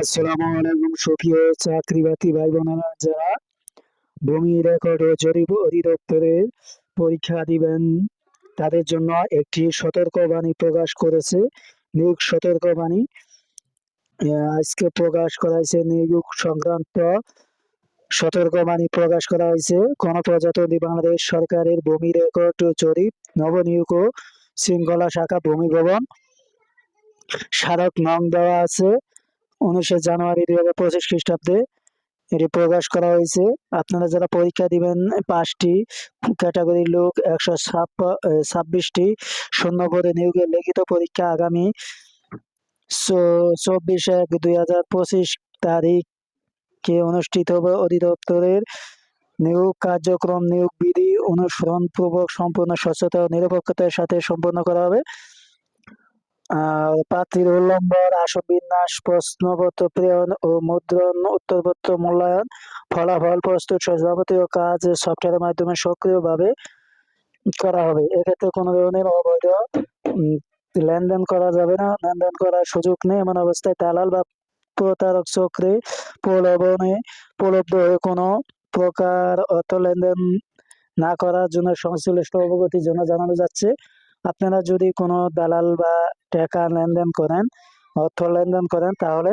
আসসালামু আলাইকুম, সুপ্রিয় চাকরি বাতি ভাই বোনেরা যারা ভূমি রেকর্ড ও জরিপ অধিদপ্তরের পরীক্ষা দিবেন, তাদের জন্য একটি সতর্কবাণী প্রকাশ করেছে নিয়োগ সতর্কবাণী। আজকে প্রকাশ করা হয়েছে নিয়োগ সংক্রান্ত সতর্কবাণী প্রকাশ করা হয়েছে। গণপ্রজাতন্ত্রী বাংলাদেশ সরকারের ভূমি রেকর্ড ও জরিপ, নবনিয়োগ ও শৃঙ্খলা শাখা ভূমি ভবন, স্মারক নং দেওয়া আছে। উনিশে জানুয়ারি দুই হাজার পঁচিশ খ্রিস্টাব্দে এটি প্রকাশ করা হয়েছে। আপনারা যারা পরীক্ষা দিবেন, পাঁচটি ক্যাটাগরির লোক, একশো ছাব্বিশটি শূন্য পদে নিয়োগের লিখিত পরীক্ষা আগামী চব্বিশ এক দুই হাজার পঁচিশ তারিখে অনুষ্ঠিত হবে। অধিদপ্তরের নিয়োগ কার্যক্রম, নিয়োগ বিধি অনুসরণ পূর্বক সম্পূর্ণ স্বচ্ছতা ও নিরপেক্ষতার সাথে সম্পন্ন করা হবে। বিন্যাস প্রশ্নপত্র প্রেরণ ও মুদ্রণ, উত্তরপত্র মূল্যায়ন, ফলাফল প্রস্তুত সহ যাবতীয় কাজ সফটওয়্যারের মাধ্যমে সক্রিয়ভাবে করা হবে। এক্ষেত্রে কোনো ধরনের অবৈধ লেনদেন করা যাবে না। লেনদেন করার সুযোগ নেই। এমন অবস্থায় দালাল বা প্রতারক চক্রে প্রলোভনে প্রলব্ধ হয়ে কোনো প্রকার অর্থ লেনদেন না করার জন্য সংশ্লিষ্ট অবগতির জন্য জানানো যাচ্ছে। আপনারা যদি কোনো দালাল বা টাকা লেনদেন করেন, অর্থ লেনদেন করেন, তাহলে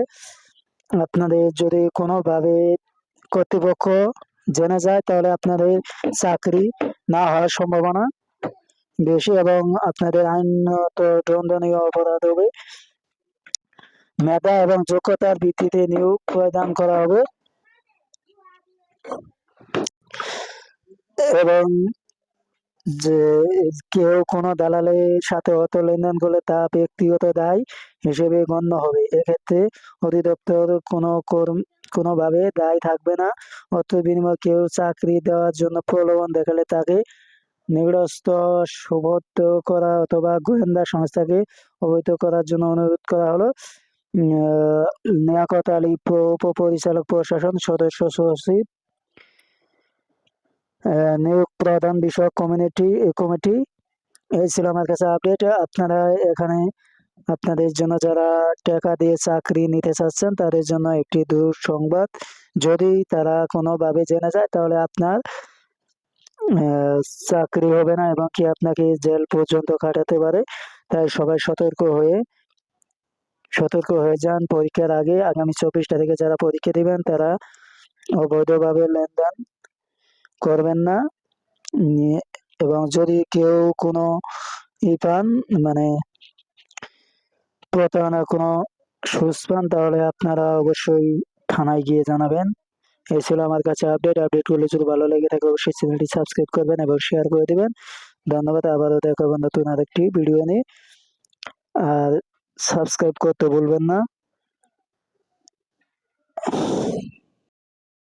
আপনাদের যদি কোনোভাবে কর্তৃপক্ষ জেনে যায়, তাহলে আপনাদের চাকরি না হওয়ার সম্ভাবনা বেশি এবং আপনাদের আইনত দণ্ডনীয় অপরাধ হবে। মেধা এবং যোগ্যতার ভিত্তিতে নিয়োগ প্রদান করা হবে। এবং যে কেউ কোনো দালালের সাথে অর্থ লেনদেন করলে তা ব্যক্তিগত দায় হিসেবে গণ্য হবে। এক্ষেত্রে অধিদপ্তর কোনো কর্ম কোনোভাবে দায় থাকবে না। অর্থ বিনিময়ে কেউ চাকরি দেওয়ার জন্য প্রলোভন দেখালে তাকে নিবিড়স্ত সুবদ্ধ করা অথবা গোয়েন্দা সংস্থাকে অবহিত করার জন্য অনুরোধ করা হলো। আহ, লিয়াকত আলী প- উপপরিচালক প্রশাসন সদস্য সচিব নিয়োগ প্রধান বিষয়ক কমিউনিটি কমিটি এই ছিল আমার কাছে আপডেট আপনারা এখানে আপনাদের জন্য যারা টাকা দিয়ে চাকরি নিতে চাচ্ছেন, তাদের জন্য একটি দুঃসংবাদ। যদি তারা কোনোভাবে জেনে যায়, তাহলে আপনার চাকরি হবে না এবং কি আপনাকে জেল পর্যন্ত কাটাতে পারে। তাই সবাই সতর্ক হয়ে সতর্ক হয়ে যান। পরীক্ষার আগে আগামী চব্বিশ তারিখে যারা পরীক্ষা দিবেন, তারা অবৈধভাবে লেনদেন করবেন না। এবং যদি কেউ কোনো ই পান মানে প্রতারণার কোনো সুযোগ পান, তাহলে আপনারা অবশ্যই থানায় গিয়ে জানাবেন। এই ছিল আমার কাছে আপডেট। আপডেট করলে যদি ভালো লেগে থাকে, অবশ্যই চ্যানেলটি সাবস্ক্রাইব করবেন এবং শেয়ার করে দেবেন। ধন্যবাদ। আবারও দেখা হবে নতুন আরেকটি ভিডিও নিয়ে। আর সাবস্ক্রাইব করতে ভুলবেন না।